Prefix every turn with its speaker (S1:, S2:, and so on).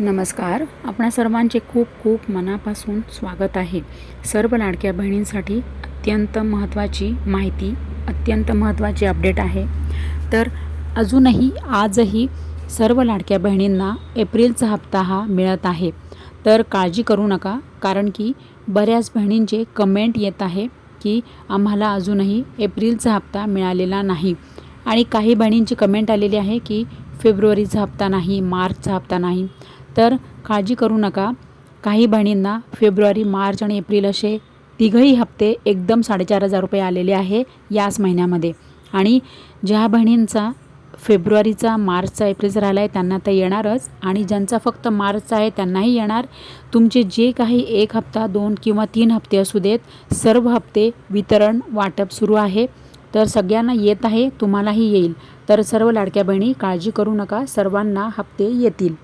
S1: नमस्कार. आपणा सर्वांचे खूप खूप मनापासून स्वागत आहे. सर्व लाडक्या बहिणींसाठी अत्यंत महत्त्वाची माहिती अत्यंत महत्त्वाची अपडेट आहे. तर अजूनही आजही सर्व लाडक्या बहिणींना एप्रिलचा हप्ता हा मिळत आहे. तर काळजी करू नका कारण की बऱ्याच बहिणींचे कमेंट येत आहे की आम्हाला अजूनही एप्रिलचा हप्ता मिळालेला नाही. आणि काही बहिणींची कमेंट आलेली आहे की फेब्रुवारीचा हप्ता नाही मार्चचा हप्ता नाही. तर काळजी करू नका. काही बहिणींना फेब्रुवारी मार्च आणि एप्रिल असे तिघही हप्ते एकदम साडेचार हजार रुपये आलेले आहे याच महिन्यामध्ये. आणि ज्या बहिणींचा फेब्रुवारीचा मार्चचा एप्रिलचा राहिला आहे त्यांना तर येणारच. आणि ज्यांचा फक्त मार्चचा आहे त्यांनाही येणार. तुमचे जे काही एक हप्ता दोन किंवा तीन हप्ते असू देत सर्व हप्ते वितरण वाटप सुरू आहे. तर सगळ्यांना येत आहे तुम्हालाही येईल. तर सर्व लाडक्या बहिणी काळजी करू नका. सर्वांना हप्ते येतील.